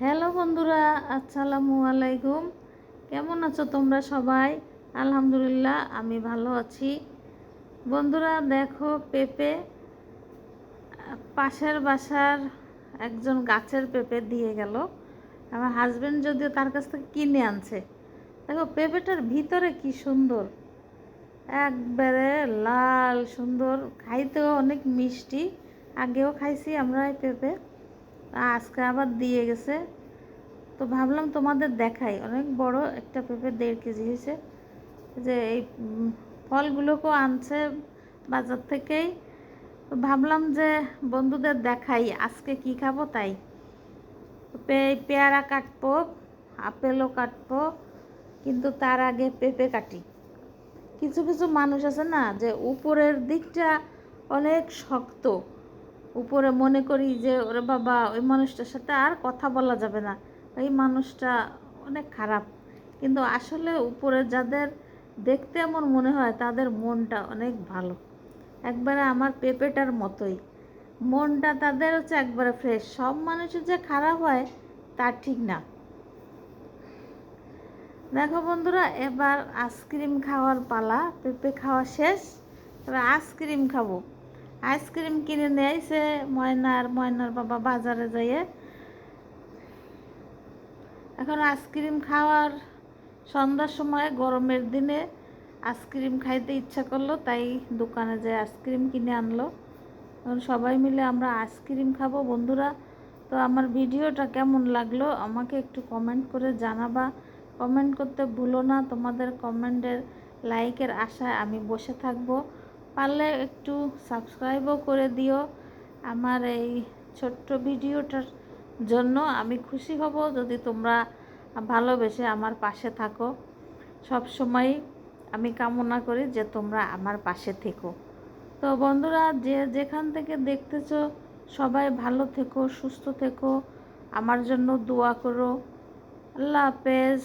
Hello বন্ধুরা, আসসালামু আলাইকুম। কেমন আছো তোমরা সবাই? আলহামদুলিল্লাহ, আমি ভালো আছি। বন্ধুরা, দেখো পেঁপে, পাশের বাসার একজন গাছের পেঁপে দিয়ে গেল। আমার হাজবেন্ড যদিও তার কাছ থেকে কিনে আনছে। দেখো, পেঁপেটার ভিতরে কি সুন্দর। একবারে লাল সুন্দর। খাইতেও অনেক মিষ্টি। আগেও খাইছি আমরা এই পেঁপে। আজকে আবার দিয়ে গেছে। তো ভাবলাম তোমাদের দেখাই। অনেক বড় একটা পেঁপে দেড় কেজি হয়েছে। যে এই ফলগুলোকেও আনছে বাজার থেকেই। তো ভাবলাম যে বন্ধুদের দেখাই, আজকে কি খাব তাই। পেয়ারা কাটবো, আপেলও কাটবো, কিন্তু তার আগে পেঁপে কাটি। কিছু কিছু মানুষ আছে না যে উপরের দিকটা অনেক শক্ত। উপরে মনে করি যে, ওরে বাবা, ওই মানুষটার সাথে আর কথা বলা যাবে না। ওই মানুষটা অনেক খারাপ। কিন্তু আসলে উপরে যাদের দেখতে এমন মনে হয়, তাদের মনটা অনেক ভালো। একবারে আমার পেঁপেটার মতোই। মনটা তাদের হচ্ছে একবারে ফ্রেশ সব মানুষের যে খারাপ হয়, তা ঠিক না। দেখো বন্ধুরা, এবার আইসক্রিম খাওয়ার পালা। পেঁপে খাওয়া শেষ। এবার আইসক্রিম খাব। আইসক্রিম কিনে নিয়ে আইসে ময়নার ময়নার বাবা বাজারে যাইয়ে। এখন আইসক্রিম খাওয়ার সন্ধ্যার সময়, গরমের দিনে আইসক্রিম খাইতে ইচ্ছা করল, তাই দোকানে যে আইসক্রিম কিনে আনলো। এখন সবাই মিলে আমরা আইসক্রিম খাব। বন্ধুরা, তো আমার ভিডিওটা কেমন লাগল আমাকে একটু কমেন্ট করে জানাবা। কমেন্ট করতে ভুলো না, তোমাদের কমেন্টের লাইকের আশায় আমি বসে থাকব। পারলে একটু সাবস্ক্রাইবও করে দিও। আমার এই ছোট্ট ভিডিওটার জন্য আমি খুশি হব যদি তোমরা ভালোবেসে আমার পাশে থাকো। সব সময় আমি কামনা করি যে তোমরা আমার পাশে থেকো। তো বন্ধুরা, যে যেখান থেকে দেখতেছো, সবাই ভালো থেকো, সুস্থ থেকো। আমার জন্য দোয়া করো। আল্লাহ হাফেজ।